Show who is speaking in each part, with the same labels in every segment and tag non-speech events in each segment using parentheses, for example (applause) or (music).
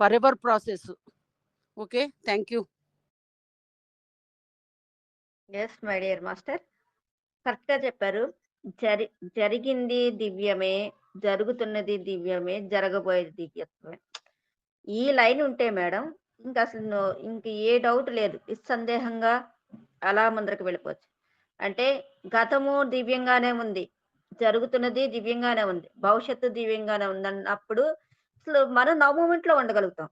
Speaker 1: For ever process okay thank you
Speaker 2: yes my dear master కరెక్ట్గా చెప్పారు. జరి జరిగింది దివ్యమే జరుగుతున్నది దివ్యమే జరగబోయేది దివ్యత్వమే. ఈ లైన్ ఉంటే మేడం ఇంకా అసలు ఇంక ఏ డౌట్ లేదు. నిస్సందేహంగా అలా ముందరకు వెళ్ళిపోవచ్చు. అంటే గతము దివ్యంగానే ఉంది జరుగుతున్నది దివ్యంగానే ఉంది భవిష్యత్తు దివ్యంగానే ఉంది అన్నప్పుడు అసలు మనం నవ్ మూమెంట్లో ఉండగలుగుతాం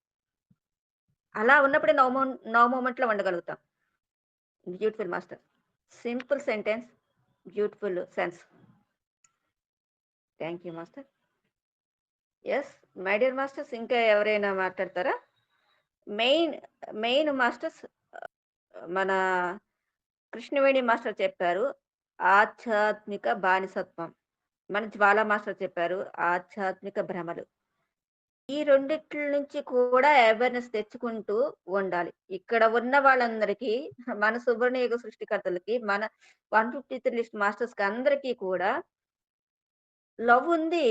Speaker 2: అలా ఉన్నప్పుడే నవ్ నవ్ మూమెంట్లో ఉండగలుగుతాం beautiful master. Simple sentence beautiful sense. Thank you master. Yes my dear masters ఇంకా ఎవరైనా మాట్లాడతారా? మెయిన్ మెయిన్ మాస్టర్స్ మన కృష్ణవేణి మాస్టర్ చెప్పారు ఆధ్యాత్మిక బానిసత్వం. మన జ్వాలా మాస్టర్ చెప్పారు ఆధ్యాత్మిక భ్రమలు. ఈ రెండిట్ల నుంచి కూడా అవేర్నెస్ తెచ్చుకుంటూ ఉండాలి. ఇక్కడ ఉన్న వాళ్ళందరికీ మన సువర్ణ సృష్టికర్తలకి మన వన్ ఫిఫ్టీ త్రీ లిస్ట్ మాస్టర్స్కి అందరికీ కూడా లవ్ ఉంది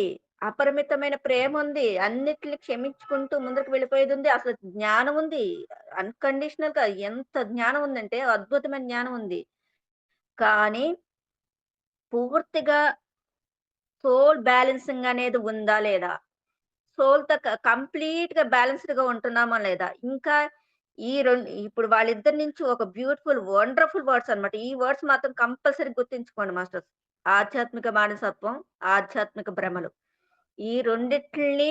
Speaker 2: అపరిమితమైన ప్రేమ ఉంది అన్నిటిని క్షమించుకుంటూ ముందుకు వెళ్ళిపోయేది ఉంది అసలు జ్ఞానం ఉంది అన్కండిషనల్గా ఎంత జ్ఞానం ఉందంటే అద్భుతమైన జ్ఞానం ఉంది. కానీ పూర్తిగా సోల్ బ్యాలెన్సింగ్ అనేది ఉందా లేదా? సోల్తో కంప్లీట్గా బ్యాలెన్స్డ్గా ఉంటున్నామా లేదా? ఇంకా ఈ రెండు ఇప్పుడు వాళ్ళిద్దరి నుంచి ఒక బ్యూటిఫుల్ వండర్ఫుల్ వర్డ్స్ అన్నమాట. ఈ వర్డ్స్ మాత్రం కంపల్సరీ గుర్తించుకోండి మాస్టర్స్. ఆధ్యాత్మిక బానిసత్వం ఆధ్యాత్మిక భ్రమలు. ఈ రెండిటిని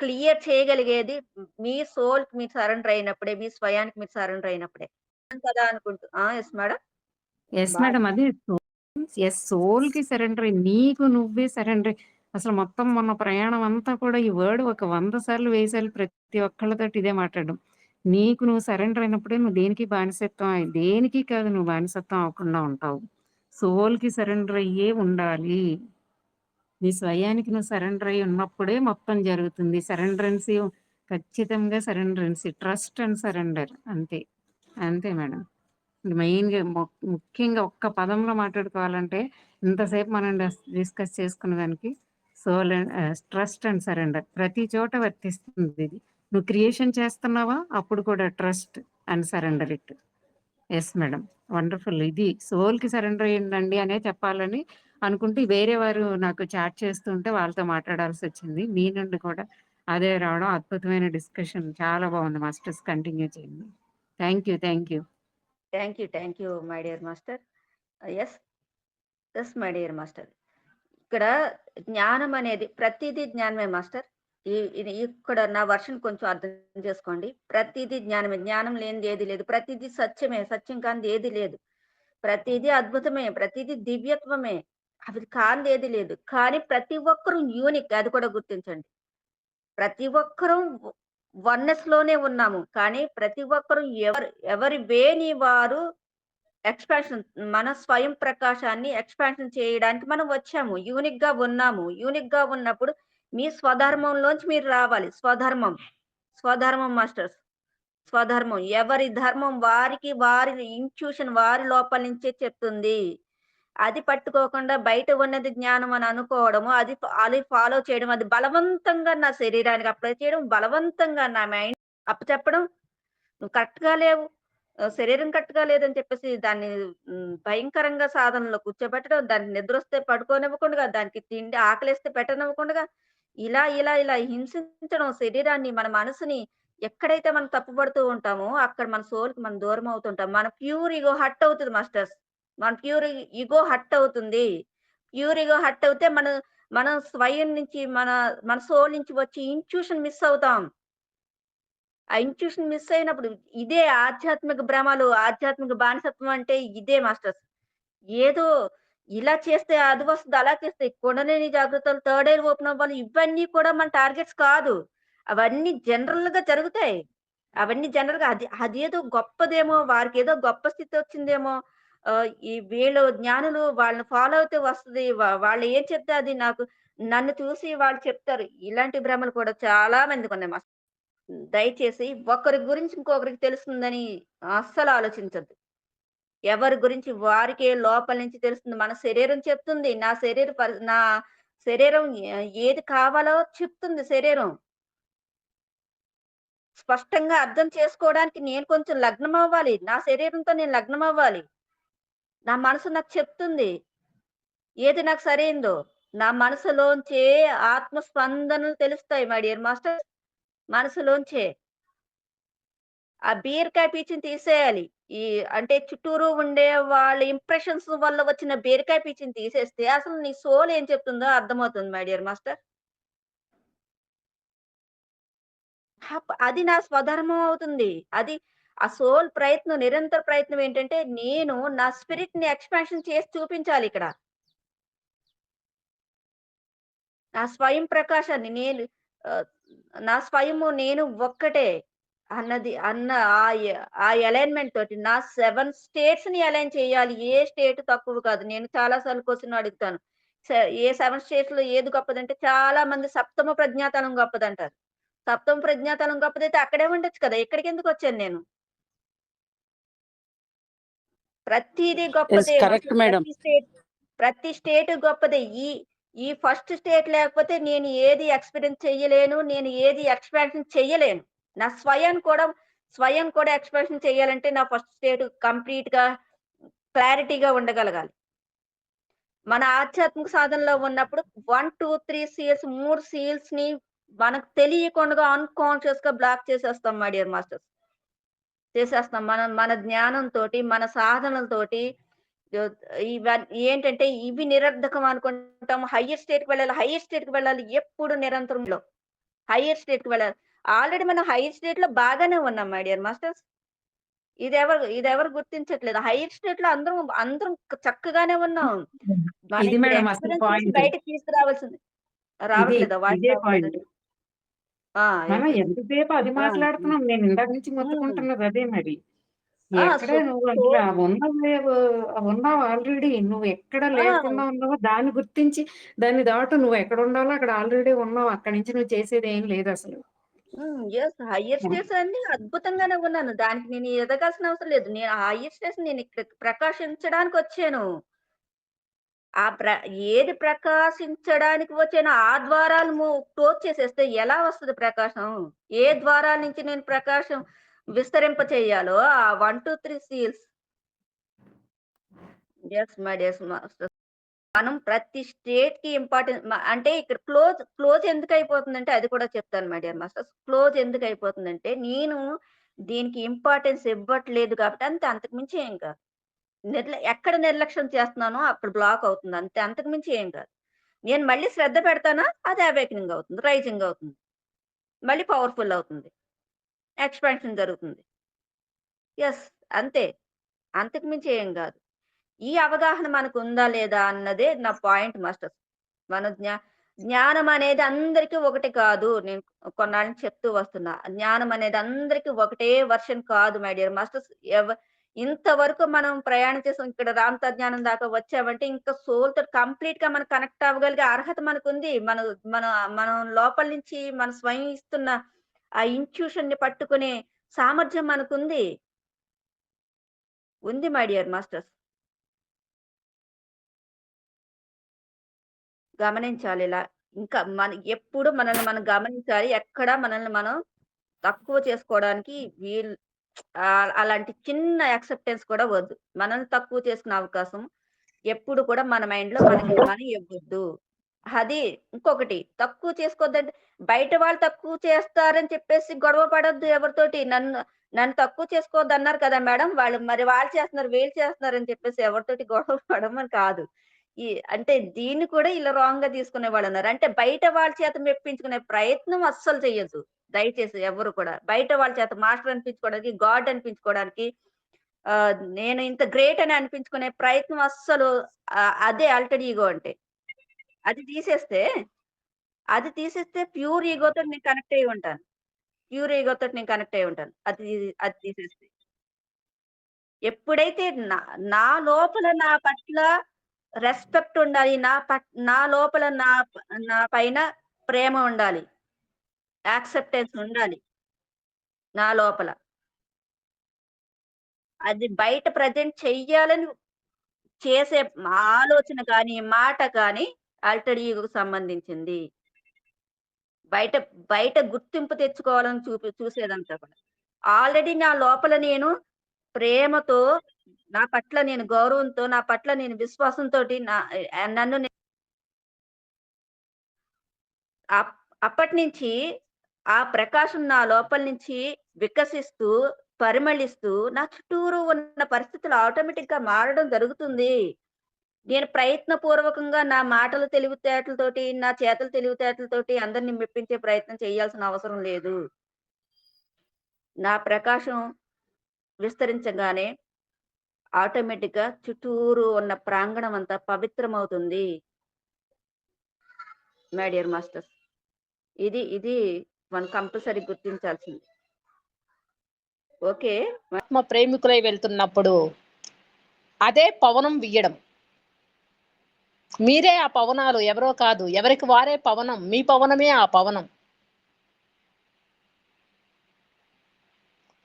Speaker 2: క్లియర్ చేయగలిగేది మీ సోల్కి మీరు సరెండర్ అయినప్పుడే మీ స్వయానికి మీరు సరెండర్ అయినప్పుడే. కదా అనుకుంటూ ఎస్ మేడం
Speaker 3: ఎస్ మేడం అదే ఎస్ సోల్కి సరెండర్ నీకు నువ్వే సరెండర్ అసలు మొత్తం మొన్న ప్రయాణం అంతా కూడా ఈ వర్డ్ ఒక వంద సార్లు వెయ్యి సార్లు ప్రతి ఒక్కళ్ళతోటి ఇదే మాట్లాడడం. నీకు నువ్వు సరెండర్ అయినప్పుడే నువ్వు దేనికి బానిసత్వం అయి- దేనికి కాదు నువ్వు బానిసత్వం అవ్వకుండా ఉంటావు. సోల్కి సరెండర్ అయ్యే ఉండాలి. నీ స్వయానికి నువ్వు సరెండర్ అయ్యి ఉన్నప్పుడే మొత్తం జరుగుతుంది. సరెండరెన్సీ ఖచ్చితంగా సరెండరెన్సీ. ట్రస్ట్ అండ్ సరెండర్ అంతే. అంతే మేడం. మెయిన్గా ముఖ్యంగా ఒక్క పదంలో మాట్లాడుకోవాలంటే ఇంతసేపు మనం డిస్కస్ చేసుకున్న దానికి సోల్ ట్రస్ట్ అండ్ సరెండర్. ప్రతి చోట వర్తిస్తుంది ఇది. నువ్వు క్రియేషన్ చేస్తున్నావా? అప్పుడు కూడా trust and surrender it. Yes madam wonderful ఇది సోల్కి కి సరెండర్ అయ్యిందండి అనే చెప్పాలని అనుకుంటే వేరే వారు నాకు చాట్ చేస్తుంటే వాళ్ళతో మాట్లాడాల్సి వచ్చింది. మీ నుండి కూడా అదే రావడం అద్భుతమైన డిస్కషన్. చాలా బాగుంది మాస్టర్స్. కంటిన్యూ చేయండి. Thank you thank you
Speaker 2: thank you thank you my dear master yes yes my dear master ఇక్కడ జ్ఞానం అనేది ప్రతిదీ జ్ఞానమే మాస్టర్. ఈ- ఇక్కడ నా వర్షన్ కొంచెం అర్థం చేసుకోండి. ప్రతిదీ జ్ఞానమే. జ్ఞానం లేనిది ఏది లేదు. ప్రతిదీ సత్యమే. సత్యం కానిది ఏది లేదు. ప్రతిదీ అద్భుతమే. ప్రతిదీ దివ్యత్వమే. అది కానిది ఏది లేదు. కానీ ప్రతి ఒక్కరూ యూనిక్ అది కూడా గుర్తించండి. ప్రతి ఒక్కరూ వన్నెస్లోనే ఉన్నాము. కానీ ప్రతి ఒక్కరూ ఎవరు ఎవరి వేని వారు ఎక్స్పాన్షన్ మన స్వయం ప్రకాశాన్ని ఎక్స్పాన్షన్ చేయడానికి మనం వచ్చాము. యూనిక్గా ఉన్నాము. యూనిక్గా ఉన్నప్పుడు మీ స్వధర్మంలోంచి మీరు రావాలి. స్వధర్మం. స్వధర్మం మాస్టర్స్. స్వధర్మం. ఎవరి ధర్మం వారికి వారి ఇంట్యూషన్ వారి లోపల నుంచే చెప్తుంది. అది పట్టుకోకుండా బయట ఉన్నది జ్ఞానం అని అనుకోవడము అది అది ఫాలో చేయడం అది బలవంతంగా నా శరీరానికి అప్లై చేయడం బలవంతంగా నా మైండ్ అప్పచెప్పడం నువ్వు కరెక్ట్గా లేవు. శరీరం కట్టుగా లేదని చెప్పేసి దాన్ని భయంకరంగా సాధనలో కూర్చోబెట్టడం దాన్ని నిద్ర వస్తే పడుకోనివ్వకుండా దానికి తిండి ఆకలిస్తే పెట్టనివ్వకుండా ఇలా ఇలా ఇలా హింసించడం శరీరాన్ని మన మనసుని ఎక్కడైతే మనం తప్పుపడుతూ ఉంటామో అక్కడ మన సోల్కి మనం దూరం అవుతుంటాం. మన ప్యూర్ ఇగో హట్ అవుతుంది మాస్టర్స్. మన ప్యూర్ ఇగో హట్ అవుతుంది. ప్యూర్ ఇగో హట్ అవుతే మన మనం స్వయం నుంచి మన మన సోల్ నుంచి వచ్చి ఇంట్యూషన్ మిస్ అవుతాం. ఆ ఇంట్యూషన్ మిస్ అయినప్పుడు ఇదే ఆధ్యాత్మిక భ్రమలు ఆధ్యాత్మిక బానిసత్వం అంటే ఇదే మాస్టర్స్. ఏదో ఇలా చేస్తే అది వస్తుంది అలా చేస్తే కొండలేని జాగ్రత్తలు థర్డ్ ఎయిర్ ఓపెన్ అవ్వాలి ఇవన్నీ కూడా మన టార్గెట్స్ కాదు. అవన్నీ జనరల్గా జరుగుతాయి. అవన్నీ జనరల్గా అది అదేదో గొప్పదేమో వారికి ఏదో గొప్ప స్థితి వచ్చిందేమో ఈ వీళ్ళు జ్ఞానులు వాళ్ళని ఫాలో అయితే వస్తుంది వాళ్ళు ఏం చెప్తే అది నాకు నన్ను చూసి వాళ్ళు చెప్తారు. ఇలాంటి భ్రమలు కూడా చాలా మందికి ఉన్నాయి మాస్టర్ దయచేసి ఒకరి గురించి ఇంకొకరికి తెలుస్తుందని అస్సలు ఆలోచించద్దు. ఎవరి గురించి వారికే లోపల నుంచి తెలుస్తుంది. మన శరీరం చెప్తుంది. నా శరీర నా శరీరం ఏది కావాలో చెప్తుంది శరీరం. స్పష్టంగా అర్థం చేసుకోవడానికి నేను కొంచెం లగ్నం అవ్వాలి నా శరీరంతో నేను లగ్నం అవ్వాలి నా మనసు నాకు చెప్తుంది. ఏది నాకు సరైందో. నా మనసులోంచే ఆత్మ స్పందనలు తెలుస్తాయి మై డియర్ మాస్టర్ మనసులోంచే ఆ బీరకాయ పీచుని తీసేయాలి. ఈ అంటే చుట్టూరు ఉండే వాళ్ళ ఇంప్రెషన్స్ వల్ల వచ్చిన బీరకాయ పీచుని తీసేస్తే అసలు నీ సోల్ ఏం చెప్తుందో అర్థమవుతుంది మై డియర్ మాస్టర్ అది నా స్వధర్మం అవుతుంది. అది ఆ సోల్ ప్రయత్నం నిరంతర ప్రయత్నం ఏంటంటే నేను నా స్పిరిట్ని ఎక్స్పాన్షన్ చేసి చూపించాలి ఇక్కడ. నా స్వయం ప్రకాశాన్ని నేను నా స్వయము నేను ఒక్కటే అన్నది అన్న ఆ అలైన్మెంట్ తోటి. నా సెవెన్ స్టేట్స్ని అలైన్ చేయాలి. ఏ స్టేట్ తక్కువ కాదు. నేను చాలా సార్లు క్వశ్చన్ అడుగుతాను. ఏ సెవెన్ స్టేట్స్లో ఏది గొప్పదంటే చాలా మంది సప్తమ ప్రజ్ఞాతలం గొప్పదంటారు. సప్తమ ప్రజ్ఞాతలం గొప్పదైతే అక్కడే ఉండొచ్చు కదా. ఇక్కడికి ఎందుకు వచ్చాను నేను? ప్రతిదీ గొప్పదే. ప్రతి స్టేట్ ప్రతి స్టేట్ గొప్పదే. ఈ ఈ ఫస్ట్ స్టేట్ లేకపోతే నేను ఏది ఎక్స్పీరియన్స్ చెయ్యలేను నేను ఏది ఎక్స్పాన్షన్ చెయ్యలేను. నా స్వయం కూడా స్వయం కూడా ఎక్స్పాన్షన్ చేయాలంటే నా ఫస్ట్ స్టేట్ కంప్లీట్గా క్లారిటీగా ఉండగలగాలి. మన ఆధ్యాత్మిక సాధనలో ఉన్నప్పుడు వన్ టూ త్రీ సీల్స్ మూడు సీల్స్ని మనకు తెలియకుండా అన్కాన్షియస్గా బ్లాక్ చేసేస్తాం మా డియర్ మాస్టర్స్. చేసేస్తాం. మన మన జ్ఞానంతో మన సాధనలతోటి ఇవన్నీ ఏంటంటే ఇవి నిరర్ధకం అనుకుంటాం హయ్యర్ స్టేట్కి వెళ్ళాలి హయ్యర్ స్టేట్కి వెళ్ళాలి ఎప్పుడు నిరంతరంలో హయ్యర్ స్టేట్కి వెళ్ళాలి. ఆల్రెడీ మనం హైయర్ స్టేట్లో బాగానే ఉన్నాం మై డియర్ మాస్టర్స్ ఇది ఎవరు ఇది ఎవరు గుర్తించట్లేదు. హైయర్ స్టేట్లో అందరం అందరం చక్కగానే ఉన్నాం. బయటకి తీసుకురావాల్సింది. రావట్లేదా?
Speaker 3: ఎంతసేపు అది మాట్లాడుతున్నాం? నేను ఇందాక నుంచి మొత్తుకుంటున్నది అదే మరి. ఎక్కడ నువ్వు ఉన్నవేవో ఉన్నావు ఆల్రెడీ నువ్వు ఎక్కడ లేకుండా ఉన్నావో దాన్ని గుర్తించి దాన్ని దాటు నువ్వు ఎక్కడ ఉండాలో అక్కడ ఆల్రెడీ ఉన్నావు. అక్కడి నుంచి నువ్వు చేసేది ఏం లేదు అసలు.
Speaker 2: ఎస్ హయ్యర్ స్టేట్స్ అన్ని అద్భుతంగానే ఉన్నాను. దానికి నేను ఎదగాల్సిన అవసరం లేదు. నేను హయ్యర్ స్టేట్స్ నేను ఇక్కడ ప్రకాశించడానికి వచ్చాను. ఆ ప్ర ఏది ప్రకాశించడానికి వచ్చానో ఆ ద్వారాలు క్లోజ్ చేసేస్తే ఎలా వస్తుంది ప్రకాశం? ఏ ద్వారాల నుంచి నేను ప్రకాశం విస్తరింప చేయాలో? ఆ one two three seals. Yes my yes master మనం ప్రతి స్టేట్కి ఇంపార్టెంట్ అంటే ఇక్కడ క్లోజ్ క్లోజ్ ఎందుకు అయిపోతుందంటే అది కూడా చెప్తాను మై డియర్ మాస్టర్స్ క్లోజ్ ఎందుకు అయిపోతుందంటే నేను దీనికి ఇంపార్టెన్స్ ఇవ్వట్లేదు కాబట్టి అంతే అంతకు మించి ఏం కాదు. నిర్ల ఎక్కడ నిర్లక్ష్యం చేస్తున్నానో అక్కడ బ్లాక్ అవుతుంది అంతే అంతకు మించి ఏం కాదు. నేను మళ్ళీ శ్రద్ధ పెడతానా? అది అవేకనింగ్ అవుతుంది రైజింగ్ అవుతుంది. మళ్ళీ పవర్ఫుల్ అవుతుంది. ఎక్స్పాన్షన్ జరుగుతుంది. ఎస్ అంతే. అంతకు మించి ఏం కాదు. ఈ అవగాహన మనకు ఉందా లేదా అన్నదే నా పాయింట్ మాస్టర్స్. మన జ్ఞా జ్ఞానం అనేది అందరికీ ఒకటి కాదు. నేను కొన్నాళ్ళని చెప్తూ వస్తున్నా. జ్ఞానం అనేది అందరికీ ఒకటే వర్షన్ కాదు మై డియర్ మాస్టర్స్. ఎవ ఇంతవరకు మనం ప్రయాణం చేసాం ఇక్కడ రామత జ్ఞానం దాకా వచ్చామంటే ఇంకా సోల్తో కంప్లీట్గా మనం కనెక్ట్ అవ్వగలిగే అర్హత మనకు ఉంది మన మన మనం లోపల నుంచి మన స్వయం ఇస్తున్న ఆ ఇంట్యూషన్ని పట్టుకునే సామర్థ్యం మనకుంది. ఉంది మై డియర్ మాస్టర్స్ గమనించాలి ఇలా. ఇంకా మన ఎప్పుడు మనల్ని మనం గమనించాలి. ఎక్కడ మనల్ని మనం తక్కువ చేసుకోవడానికి వీలు అలాంటి చిన్న యాక్సెప్టెన్స్ కూడా వద్దు. మనల్ని తక్కువ చేసుకునే అవకాశం ఎప్పుడు కూడా మన మైండ్లో మనకి మనం ఇవ్వద్దు అది ఇంకొకటి తక్కువ చేసుకోవద్దంటే బయట వాళ్ళు తక్కువ చేస్తారని చెప్పేసి గొడవ పడొద్దు ఎవరితోటి. నన్ను నన్ను తక్కువ చేసుకోవద్దు అన్నారు కదా మేడం వాళ్ళు మరి వాళ్ళు చేస్తున్నారు వీళ్ళు చేస్తున్నారు అని చెప్పేసి ఎవరితోటి గొడవ (laughs) పడమని కాదు. ఈ అంటే దీన్ని కూడా ఇలా రాంగ్గా తీసుకునే వాళ్ళు ఉన్నారు. అంటే బయట వాళ్ళ చేత మెప్పించుకునే ప్రయత్నం అస్సలు చేయొద్దు దయచేసి ఎవరు కూడా. బయట వాళ్ళ చేత మాస్టర్ అనిపించుకోవడానికి గాడ్ అనిపించుకోవడానికి ఆ నేను ఇంత గ్రేట్ అని అనిపించుకునే ప్రయత్నం అస్సలు అదే అల్టెడ్ ఈగో అంటే. అది తీసేస్తే అది తీసేస్తే ప్యూర్ ఈగోతో నేను కనెక్ట్ అయి ఉంటాను. ప్యూర్ ఈగోతో నేను కనెక్ట్ అయి ఉంటాను. అది అది తీసేస్తే. ఎప్పుడైతే నా నా లోపల నా పట్ల రెస్పెక్ట్ ఉండాలి నా పట్ నా లోపల నా నా పైన ప్రేమ ఉండాలి యాక్సెప్టెన్స్ ఉండాలి నా లోపల. అది బయట ప్రజెంట్ చెయ్యాలని చేసే ఆలోచన కానీ మాట కానీ ఆల్టర్ ఈగోకు సంబంధించింది. బయట బయట గుర్తింపు తెచ్చుకోవాలని చూపి చూసేదంతా కూడా. ఆల్రెడీ నా లోపల నేను ప్రేమతో నా పట్ల నేను గౌరవంతో నా పట్ల నేను విశ్వాసంతో నా నన్ను అప్- అప్పటి నుంచి ఆ ప్రకాశం నా లోపల నుంచి వికసిస్తూ పరిమళిస్తూ నా చుట్టూరు ఉన్న పరిస్థితులు ఆటోమేటిక్గా మారడం జరుగుతుంది. నేను ప్రయత్నపూర్వకంగా నా మాటల తెలివితేటలతోటి నా చేతల తెలివితేటలతోటి అందరిని మెప్పించే ప్రయత్నం చేయాల్సిన అవసరం లేదు. నా ప్రకాశం విస్తరించగానే ఆటోమేటిక్గా చుట్టూరు ఉన్న ప్రాంగణం అంతా పవిత్రమవుతుంది. మై డియర్ మాస్టర్స్ ఇది ఇది మనం కంపల్సరీ గుర్తించాల్సింది. ఓకే?
Speaker 4: మా ప్రేమికులై వెళ్తున్నప్పుడు అదే పవనం వీయడం మీరే ఆ పవనాలు ఎవరో కాదు. ఎవరికి వారే పవనం. మీ పవనమే ఆ పవనం.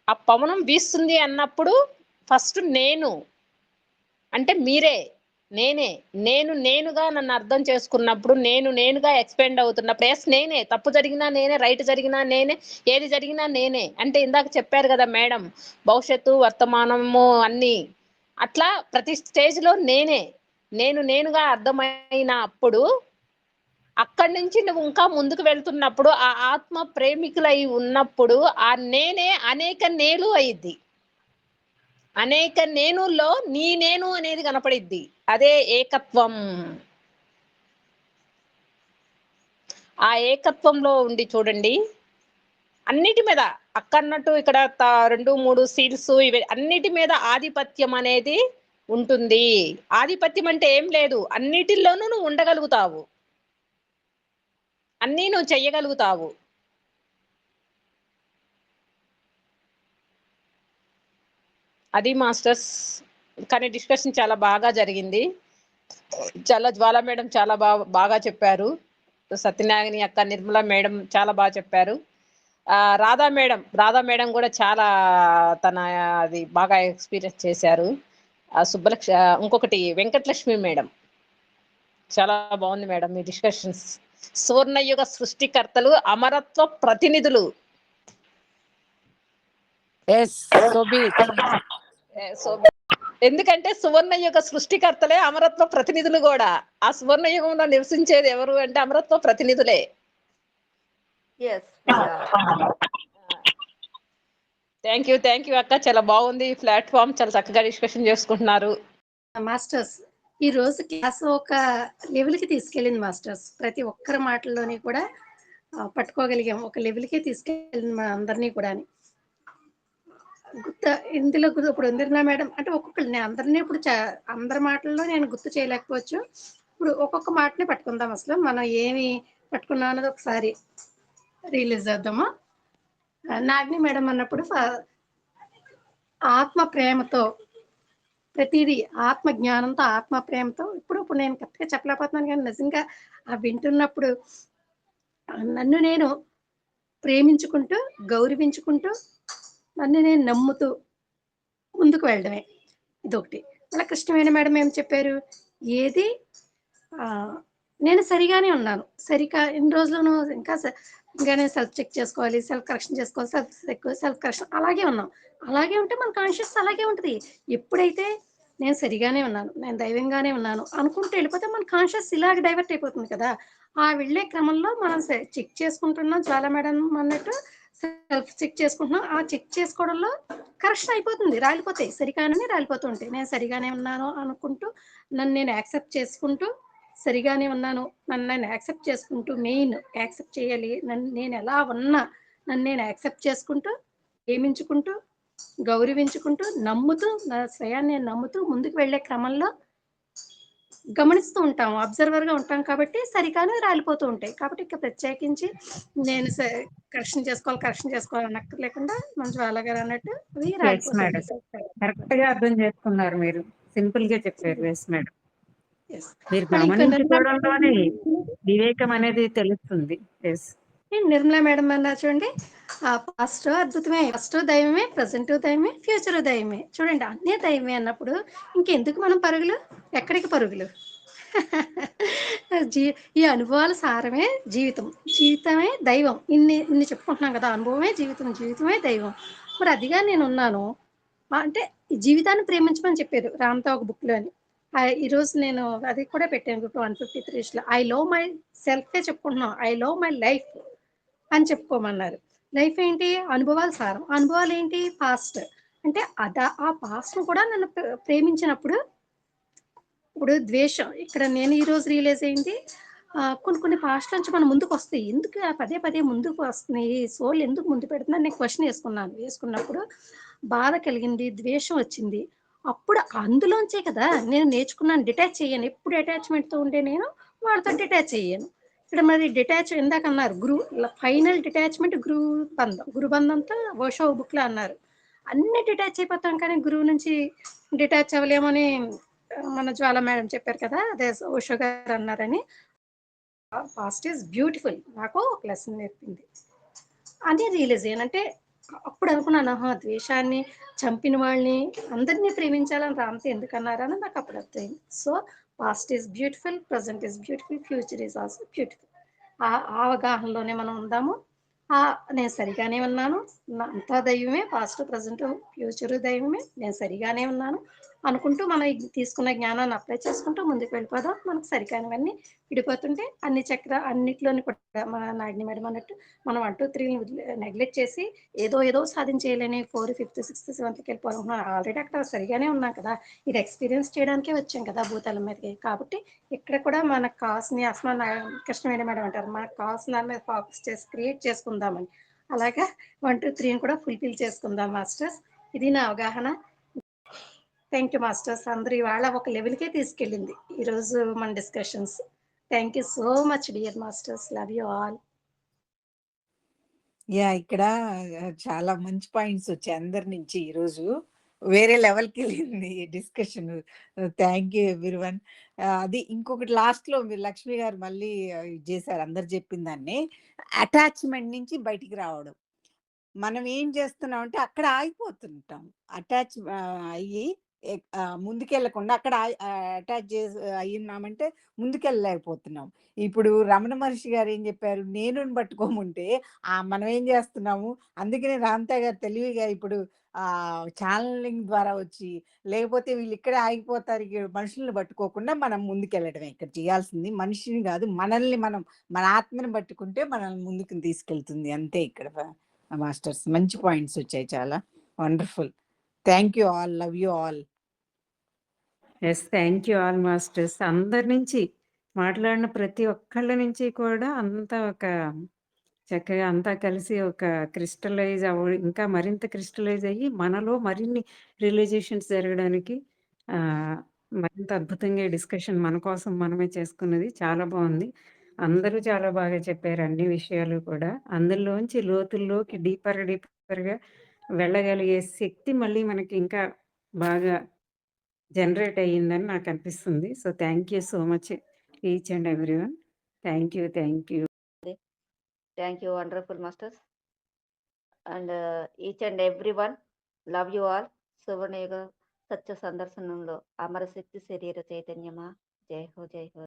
Speaker 4: ఆ పవనం వీస్తుంది అన్నప్పుడు ఫస్ట్ నేను. అంటే మీరే నేనే. నేను నేనుగా నన్ను అర్థం చేసుకున్నప్పుడు నేను నేనుగా ఎక్స్పెండ్ అవుతున్నప్పుడు ఎస్ నేనే. తప్పు జరిగినా నేనే రైట్ జరిగినా నేనే ఏది జరిగినా నేనే. అంటే ఇందాక చెప్పారు కదా మేడం భవిష్యత్తు వర్తమానము అన్నీ. అట్లా ప్రతి స్టేజ్లో నేనే. నేను నేనుగా అర్థమైన అప్పుడు అక్కడి నుంచి నువ్వు ఇంకా ముందుకు వెళ్తున్నప్పుడు ఆ ఆత్మ ప్రేమికులై ఉన్నప్పుడు ఆ నేనే అనేక నేను అయింది అనేక నేనుల్లో నీ నేను అనేది కనపడిద్ది. అదే ఏకత్వం. ఆ ఏకత్వంలో ఉండి చూడండి. అన్నిటి మీద అక్కన్నట్టు ఇక్కడ త- రెండు మూడు సీల్స్ ఇవి అన్నిటి మీద ఆధిపత్యం అనేది ఉంటుంది. ఆధిపత్యం అంటే ఏం లేదు. అన్నిటిలోనూ నువ్వు ఉండగలుగుతావు. అన్నీ నువ్వు చెయ్యగలుగుతావు. అది మాస్టర్స్ కానీ డిస్కషన్ చాలా బాగా జరిగింది. చాలా జ్వాల మేడం చాలా బాగా బాగా చెప్పారు. సత్యనారాయణ అక్క నిర్మల మేడం చాలా బాగా చెప్పారు. రాధా మేడం రాధా మేడం కూడా చాలా తన అది బాగా ఎక్స్పీరియన్స్ చేశారు. సుబ్బలక్ష ఇంకొకటి వెంకటలక్ష్మి మేడం. చాలా బాగుంది మేడం మీ డిస్కషన్స్. సువర్ణయుగ సృష్టికర్తలు అమరత్వ ప్రతినిధులు. ఎందుకంటే సువర్ణయుగ సృష్టికర్తలే అమరత్వ ప్రతినిధులు కూడా. ఆ సువర్ణయుగంలో నివసించేది ఎవరు అంటే అమరత్వ ప్రతినిధులే. థ్యాంక్ యూ థ్యాంక్ యూ అక్క. చాలా బాగుంది ఈ ప్లాట్ఫామ్. చాలా చక్కగా డిస్కషన్ చేసుకుంటున్నారు.
Speaker 5: మాస్టర్స్ ఈ రోజు క్లాస్ ఒక లెవెల్కి తీసుకెళ్ళింది మాస్టర్స్. ప్రతి ఒక్కరి మాటల్లోని కూడా పట్టుకోగలిగాం. ఒక లెవెల్కి తీసుకెళ్ళింది మన అందరినీ కూడా గుర్త ఇందులో ఇప్పుడు ఇందిరా మేడం? అంటే ఒక్కొక్కరు నేను అందరినీ ఇప్పుడు అందరి మాటల్లో నేను గుర్తు చేయలేకపోవచ్చు. ఇప్పుడు ఒక్కొక్క మాటని పట్టుకుందాం అసలు. మనం ఏమి పట్టుకున్నాం అన్నది ఒకసారి రిలీజ్ చేద్దామా? నాగ్ని మేడం అన్నప్పుడు ఆత్మ ప్రేమతో ప్రతిదీ ఆత్మ జ్ఞానంతో ఆత్మ ప్రేమతో ఇప్పుడు ఇప్పుడు నేను కరెక్ట్గా చెప్పలేకపోతున్నాను కానీ నిజంగా ఆ వింటున్నప్పుడు నన్ను నేను ప్రేమించుకుంటూ గౌరవించుకుంటూ నన్ను నేను నమ్ముతూ ముందుకు వెళ్ళడమే. ఇదొకటి. అలా కృష్ణవేణి మేడం ఏం చెప్పారు? ఏది? ఆ, నేను సరిగానే ఉన్నాను. సరిగా ఎన్ని రోజులను ఇంకా ఇంకా నేను సెల్ఫ్ చెక్ చేసుకోవాలి సెల్ఫ్ కరెక్షన్ చేసుకోవాలి సెల్ఫ్ సెల్ఫ్ కరెక్షన్ అలాగే ఉన్నాం. అలాగే ఉంటే మన కాన్షియస్ అలాగే ఉంటుంది. ఎప్పుడైతే నేను సరిగానే ఉన్నాను నేను దైవంగానే ఉన్నాను అనుకుంటూ వెళ్ళిపోతే మన కాన్షియస్ ఇలాగ డైవర్ట్ అయిపోతుంది కదా. ఆ వెళ్ళే క్రమంలో మనం చెక్ చేసుకుంటున్నాం. చాలా మేడం అన్నట్టు సెల్ఫ్ చెక్ చేసుకుంటున్నాం. ఆ చెక్ చేసుకోవడంలో కరెక్షన్ అయిపోతుంది రాలిపోతాయి. సరిగానే రాలిపోతూ ఉంటాయి. నేను సరిగానే ఉన్నాను అనుకుంటూ నన్ను నేను యాక్సెప్ట్ చేసుకుంటూ సరిగానే ఉన్నాను. నన్ను నేను యాక్సెప్ట్ చేసుకుంటూ మెయిన్ యాక్సెప్ట్ చేయాలి. నన్ను నేను ఎలా ఉన్నా నన్ను నేను యాక్సెప్ట్ చేసుకుంటూ ప్రేమించుకుంటూ గౌరవించుకుంటూ నమ్ముతూ నా స్వయాన్ని నేను నమ్ముతూ ముందుకు వెళ్ళే క్రమంలో గమనిస్తూ ఉంటాం. అబ్జర్వర్గా ఉంటాం కాబట్టి సరిగానే రాలిపోతూ ఉంటాయి. కాబట్టి ఇక ప్రత్యేకించి నేను కరెక్షన్ చేసుకోవాలి కరెక్షన్ చేసుకోవాలి అనక్కర్ లేకుండా మన జ్వాల గారు అన్నట్టు
Speaker 3: కరెక్ట్గా అర్థం చేసుకున్నారు మీరు. సింపుల్గా చెప్పారు. మేడం. మీరు గమనించుకోవడంలోనే వివేకం అనేది తెలుస్తుంది. ఎస్
Speaker 5: నిర్మలా మేడం అన్నారు చూడండి. ఆ పాస్ట్ అద్భుతమే ఫస్ట్ దైవమే ప్రజెంట్ దైవమే ఫ్యూచర్ దైవమే. చూడండి అన్నీ దైవమే అన్నప్పుడు ఇంకెందుకు మనం పరుగులు? ఎక్కడికి పరుగులు? జీ ఈ అనుభవాల సారమే జీవితం. జీవితమే దైవం. ఇన్ని ఇన్ని చెప్పుకుంటున్నాం కదా అనుభవమే జీవితం జీవితమే దైవం. మరి అదిగా నేను ఉన్నాను అంటే ఈ జీవితాన్ని ప్రేమించమని చెప్పారు రామ్తో ఒక బుక్లో అని ఆ, ఈరోజు నేను అది కూడా పెట్టాను గ్రూప్ వన్ ఫిఫ్టీ త్రీస్లో ఐ లవ్ మై సెల్ఫే చెప్పుకుంటున్నాం ఐ లవ్ మై లైఫ్ అని చెప్పుకోమన్నారు. లైఫ్ ఏంటి? అనుభవాలు సారం. అనుభవాలు ఏంటి? పాస్ట్. అంటే అదా ఆ పాస్ట్ను కూడా నన్ను ప్రేమించినప్పుడు ఇప్పుడు ద్వేషం. ఇక్కడ నేను ఈరోజు రియలైజ్ అయింది కొన్ని కొన్ని పాస్ట్ నుంచి మనం ముందుకు వస్తాయి ఎందుకు పదే పదే ముందుకు వస్తున్నాయి? సోల్ ఎందుకు ముందు పెడుతుందని నేను క్వశ్చన్ వేసుకున్నాను. వేసుకున్నప్పుడు బాధ కలిగింది ద్వేషం వచ్చింది. అప్పుడు అందులోంచే కదా నేను నేర్చుకున్నాను డిటాచ్ చేయను ఎప్పుడు అటాచ్మెంట్తో ఉండే నేను వాళ్ళతో డిటాచ్ చేయను ఇక్కడ మరి డిటాచ్ ఇందాక అన్నారు గురు ఫైనల్ డిటాచ్మెంట్ గురు బంధం గురు బంధంతో ఓషో బుక్లో అన్నారు. అన్ని డిటాచ్ అయిపోతాం కానీ గురువు నుంచి డిటాచ్ అవ్వలేమని మన జ్వాల మేడం చెప్పారు కదా అదే ఓషో గారు అన్నారని. పాస్ట్ ఈజ్ బ్యూటిఫుల్ నాకు ఒక లెసన్ నేర్పింది. అని రియలైజ్ అయ్యాను. అంటే అప్పుడు అనుకున్నాను ఆహా ద్వేషాన్ని చంపిన వాళ్ళని అందరినీ ప్రేమించాలని రామ్తో ఎందుకన్నారని నాకు అప్పుడు అర్థమైంది. So past is beautiful present is beautiful future is also beautiful. ఆ అవగాహనలోనే మనం ఉందాము. ఆ నేను సరిగానే ఉన్నాను. అంతా దైవమే పాస్ట్ ప్రజెంట్ ఫ్యూచర్ దైవమే. నేను సరిగానే ఉన్నాను అనుకుంటూ మనం తీసుకున్న జ్ఞానాన్ని అప్లై చేసుకుంటూ ముందుకు వెళ్ళిపోదాం. మనకు సరికానివన్నీ విడిపోతుంటే అన్ని చక్ర అన్నిట్లోని కూడా మన నాడిని మేడం అన్నట్టు మనం వన్ టూ త్రీ నెగ్లెక్ట్ చేసి ఏదో ఏదో సాధించేయాలని ఫోర్ ఫిఫ్త్ సిక్స్త్ సెవెంత్కి వెళ్ళిపోతున్నాం ఆల్రెడీ అక్కడ సరిగానే ఉన్నాం కదా. ఇది ఎక్స్పీరియన్స్ చేయడానికే వచ్చాం కదా భూతాల మీదకి. కాబట్టి ఇక్కడ కూడా మన కాస్ని అసలు కృష్ణవేణి మేడం అంటారు. మన కాస్ దాని మీద ఫోకస్ చేసి క్రియేట్ చేసుకుందామని. అలాగా వన్ టూ త్రీని కూడా ఫుల్ఫిల్ చేసుకుందాం మాస్టర్స్. ఇది నా అవగాహన. Thank you masters. అందరూ ఇవాళ ఒక లెవెల్కే తీసుకెళ్ళింది ఈరోజు మన discussions thank you so much dear masters. Love you all
Speaker 1: yeah ఇక్కడ uh, చాలా మంచి పాయింట్స్ వచ్చాయి అందరి నుంచి ఈరోజు. వేరే లెవెల్కి వెళ్ళింది డిస్కషన్. Thank you everyone. అది ఇంకొకటి లాస్ట్లో మీరు లక్ష్మి గారు మళ్ళీ ఇది చేశారు అందరు చెప్పిన దాన్ని అటాచ్మెంట్ నుంచి బయటికి రావడం. మనం ఏం చేస్తున్నాం అంటే అక్కడ ఆగిపోతుంటాం. అటాచ్ అయ్యి ముందుకెళ్ళకుండా ముందుకెళ్ళకుండా అక్కడ అటాచ్ చేసి అయ్యున్నామంటే ముందుకెళ్ళలేకపోతున్నాం. ఇప్పుడు రమణ మహర్షి గారు ఏం చెప్పారు? నేను పట్టుకోముంటే ఆ మనం ఏం చేస్తున్నాము? అందుకనే రామ్తా గారు తెలివిగా ఇప్పుడు ఆ ఛానలింగ్ ద్వారా వచ్చి లేకపోతే వీళ్ళు ఇక్కడే ఆగిపోతారు మనుషుల్ని పట్టుకోకుండా మనం ముందుకెళ్ళడమే ఇక్కడ చేయాల్సింది మనిషిని కాదు మనల్ని మనం మన ఆత్మని పట్టుకుంటే మనల్ని ముందుకు తీసుకెళ్తుంది. అంతే ఇక్కడ మాస్టర్స్. మంచి పాయింట్స్ వచ్చాయి చాలా. Wonderful. Thank you all. Love you all.
Speaker 3: Yes thank you all masters అందరి నుంచి మాట్లాడిన ప్రతి ఒక్కళ్ళ నుంచి కూడా అంతా ఒక చక్కగా అంతా కలిసి ఒక క్రిస్టలైజ్ అవ ఇంకా మరింత క్రిస్టలైజ్ అయ్యి మనలో మరిన్ని రియలైజేషన్స్ జరగడానికి మరింత అద్భుతంగా డిస్కషన్ మన కోసం మనమే చేసుకున్నది చాలా బాగుంది. అందరూ చాలా బాగా చెప్పారు అన్ని విషయాలు కూడా. అందులోంచి లోతుల్లోకి డీపర్ డీపర్గా వెళ్ళగలిగే శక్తి మళ్ళీ మనకి ఇంకా బాగా జనరేట్ అయ్యిందని నాకు అనిపిస్తుంది. So thank you so much each and every one thank you thank you.
Speaker 2: Thank you wonderful masters. And each and every one love you all. సువర్ణయుగ సత్య సందర్శనంలో అమరశక్తి శరీర చైతన్యమా? జై హో జై హో.